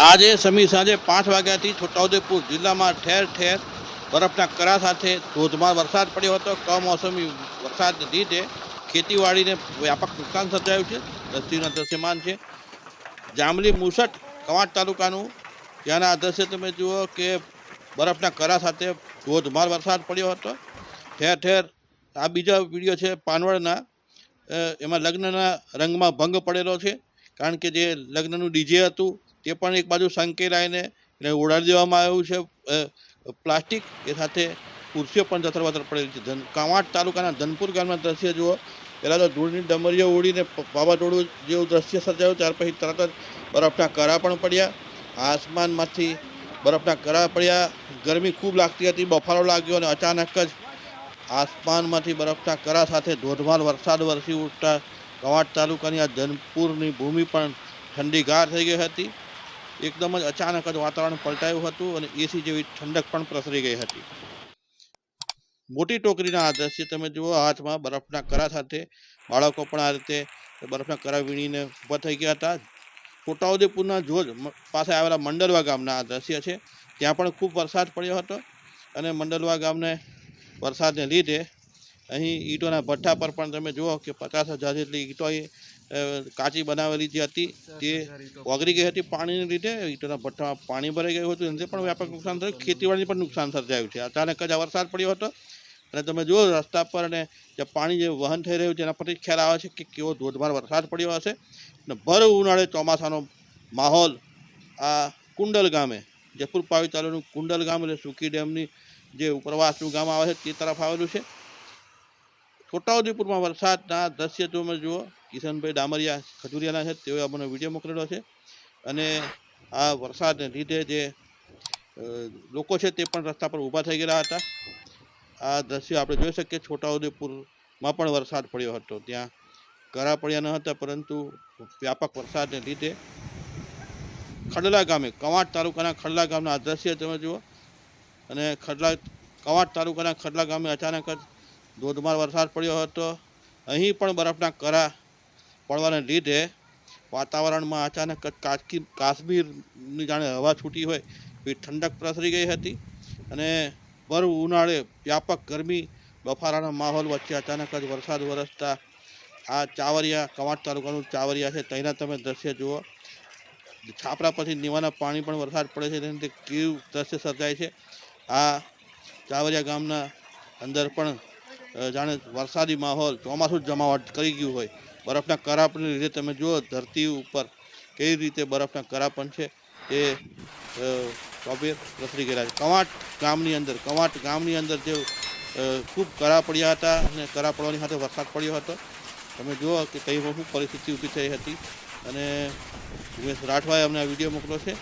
આજે સમી સાંજે પાંચ વાગ્યાથી છોટાઉદેપુર જિલ્લામાં ઠેર ઠેર બરફના કરા સાથે ધોધમાર વરસાદ પડ્યો હતો. કમોસમી વરસાદને લીધે ખેતીવાડીને વ્યાપક નુકસાન સર્જાયું છે. દસ્તીના દ્રશ્યમાન છે. જાંબલી મુસટ કવાંટ તાલુકાનું ત્યાંના દ્રશ્ય તમે જુઓ કે બરફના કરા સાથે ધોધમાર વરસાદ પડ્યો હતો. ઠેર ઠેર આ બીજા વીડિયો છે પાનવડના. એમાં લગ્નના રંગમાં ભંગ પડેલો છે. કારણ કે જે લગ્નનું ડીજે હતું તે પણ એક બાજુ સંકેલાઈને એને ઉડાડી દેવામાં આવ્યું છે. પ્લાસ્ટિક એ સાથે ખુરશીઓ પણ જતરવતર પડેલી છે. કાંવાટ તાલુકાના ધનપુર ગામના દ્રશ્ય જુઓ. પહેલાં તો ધૂળની ડમરીઓ ઉડીને વાવાઝોડું જેવું દ્રશ્ય સર્જાયું. ત્યાર પછી તરત જ બરફના કરા પણ પડ્યા. આસમાનમાંથી બરફના કરા પડ્યા. ગરમી ખૂબ લાગતી હતી, બફારો લાગ્યો અને અચાનક જ આસમાનમાંથી બરફના કરા સાથે ધોધમાર વરસાદ વરસી ઉઠતા કવાંટ તાલુકાની આ ધનપુરની ભૂમિ પણ ઠંડીગાર થઈ ગઈ હતી. એકદમ જ અચાનક જ વાતાવરણ પલટાયું હતું અને એસી જેવી ઠંડક પણ પ્રસરી ગઈ હતી. મોટી ટોકરીના આ તમે જુઓ, હાથમાં બરફના કરા સાથે બાળકો પણ આ રીતે બરફના કરા વીણીને ઊભા થઈ ગયા હતા. છોટાઉદેપુરના જોજ પાસે આવેલા મંડલવા ગામના આ દ્રશ્ય છે. ત્યાં પણ ખૂબ વરસાદ પડ્યો હતો અને મંડલવા ગામને વરસાદને લીધે અહીં ઈંટોના ભઠ્ઠા પર પણ તમે જુઓ કે પચાસ હજાર જેટલી ઈંટો એ કાચી બનાવેલી જે હતી તે ઓગળી ગઈ હતી પાણીને લીધે ઈંટોના ભઠ્ઠામાં પાણી ભરાઈ ગયું હતું એને પણ વ્યાપક નુકસાન થયું ખેતીવાડીને પણ નુકસાન સર્જાયું છે. અચાનક જ આ વરસાદ પડ્યો હતો. અને તમે જુઓ રસ્તા પર અને જે પાણી જે વહન થઈ રહ્યું છે એના પરથી ખ્યાલ આવે છે કે કેવો ધોધમાર વરસાદ પડ્યો હશે. અને ભર ઉનાળે ચોમાસાનો માહોલ આ કુંડલ ગામે જયપુર પાવી તાલુકાનું કુંડલ ગામ એટલે સુકી ડેમની જે ઉપરવાસનું ગામ આવે છે તે તરફ આવેલું છે. છોટાઉદેપુરમાં વરસાદના દ્રશ્ય તમે જુઓ. કિશનભાઈ ડામરિયા ખજુરિયાના છે, તેઓએ અમને વીડિયો મોકલેલો છે. અને આ વરસાદને લીધે જે લોકો છે તે પણ રસ્તા પર ઊભા થઈ ગયેલા હતા. આ દ્રશ્ય આપણે જોઈ શકીએ, છોટાઉદેપુરમાં પણ વરસાદ પડ્યો હતો. ત્યાં કરા પડ્યા ન હતા, પરંતુ વ્યાપક વરસાદને લીધે ખડલા ગામે, કવાંટ તાલુકાના ખડલા ગામના આ દ્રશ્ય તમે જુઓ. અને ખડલા, કવાંટ તાલુકાના ખડલા ગામે અચાનક જ ધોધમાર વરસાદ પડ્યો હતો. અહીં પણ બરફના કરા પડવાને લીધે વાતાવરણમાં અચાનક જ કાચકી, કાશ્મીરની જાણે હવા છૂટી હોય એવી ઠંડક પ્રસરી ગઈ હતી અને ભર ઉનાળે વ્યાપક ગરમી, બફારાના માહોલ વચ્ચે અચાનક જ વરસાદ વરસતા આ ચાવરિયા, કવાંટ તાલુકાનું ચાવરિયા છે. તેના તમે દ્રશ્ય જુઓ. છાપરા પછી નીવાના પાણી પણ વરસાદ પડે છે. તેનાથી કેવું દ્રશ્ય સર્જાય છે. આ ચાવરિયા ગામના અંદર પણ જાણે વરસાદી માહોલ ચોમાસું જમાવટ કરી ગયું હોય. બરફના કરાપને લીધે તમે જુઓ ધરતી ઉપર કેવી રીતે બરફના કરાપણ છે એ ચોબેર પ્રસરી ગયેલા છે. કવાંટ ગામની અંદર, કવાંટ ગામની અંદર જે ખૂબ કરા પડ્યા હતા અને કરા પડવાની સાથે વરસાદ પડ્યો હતો. તમે જુઓ કે કઈ શું પરિસ્થિતિ ઊભી થઈ હતી અને ઉમેશ રાઠવાએ અમને આ વીડિયો મોકલ્યો છે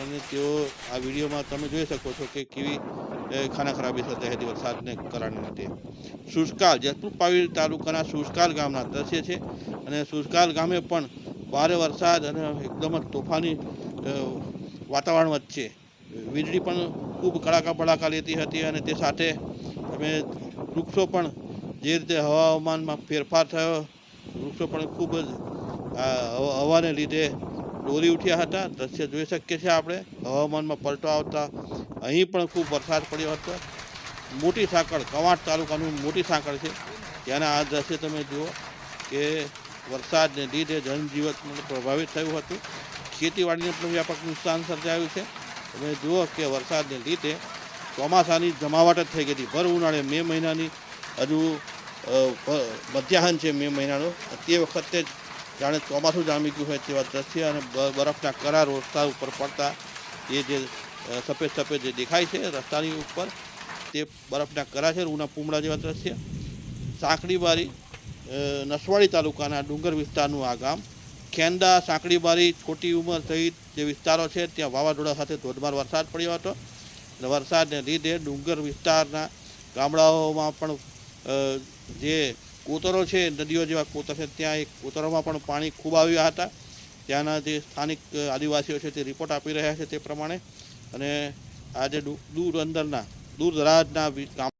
અને તેઓ આ વિડીયોમાં તમે જોઈ શકો છો કે કેવી ખાના ખરાબી સર્જાઈ હતી વરસાદને કારણે લીધે સુસ્કાલ જેતપુર પાવી તાલુકાના સુસ્કાલ ગામના દ્રશ્ય છે અને સુસ્કાલ ગામે પણ ભારે વરસાદ અને એકદમ જ તોફાની વાતાવરણ વચ્ચે. વીજળી પણ ખૂબ કડાકા ભડાકા લેતી હતી અને તે સાથે તમે વૃક્ષો પણ જે રીતે હવામાનમાં ફેરફાર થયો, વૃક્ષો પણ ખૂબ જ હવા- હવાને લીધે દોરી ઉઠ્યા હતા. દ્રશ્ય જોઈ શકીએ છીએ આપણે. હવામાનમાં પલટો આવતા અહીં પણ ખૂબ વરસાદ પડ્યો હતો. મોટી સાંકળ, કવાંટ તાલુકાનું મોટી સાંકળ છે. ત્યાંના આ દ્રશ્ય તમે જુઓ કે વરસાદને લીધે જનજીવન પ્રભાવિત થયું હતું. ખેતીવાડીને પણ વ્યાપક નુકસાન સર્જાયું છે. તમે જુઓ કે વરસાદને લીધે ચોમાસાની જમાવટ જ થઈ ગઈ હતી. ભર ઉનાળે મે મહિનાની હજુ મધ્યાહન છે મે મહિનાનો. તે વખતે જ જાણે ચોમાસું જામી ગયું હોય તેવા દ્રશ્ય અને બરફના કરા રસ્તા ઉપર પડતા એ જે સફેદ સફેદ જે દેખાય છે રસ્તાની ઉપર, તે બરફના કરા છે, રૂના પૂમડા જેવા દ્રશ્ય. સાંકડીબારી નસવાડી તાલુકાના ડુંગર વિસ્તારનું આ ગામ. ખેંદા સાંકડીબારી, છોટી ઉંમર સહિત જે વિસ્તારો છે, ત્યાં વાવાઝોડા સાથે ધોધમાર વરસાદ પડ્યો હતો. અને વરસાદને લીધે ડુંગર વિસ્તારના ગામડાઓમાં પણ જે કોતરો છે, નદીઓ જેવા કોતર છે, ત્યાં એક કોતરોમાં પણ પાણી ખૂબ આવ્યા હતા. ત્યાંના જે સ્થાનિક આદિવાસીઓ છે, તે રિપોર્ટ આપી રહ્યા છે તે પ્રમાણે. અને આજે દૂર અંદરના દૂર દરાજના ગામ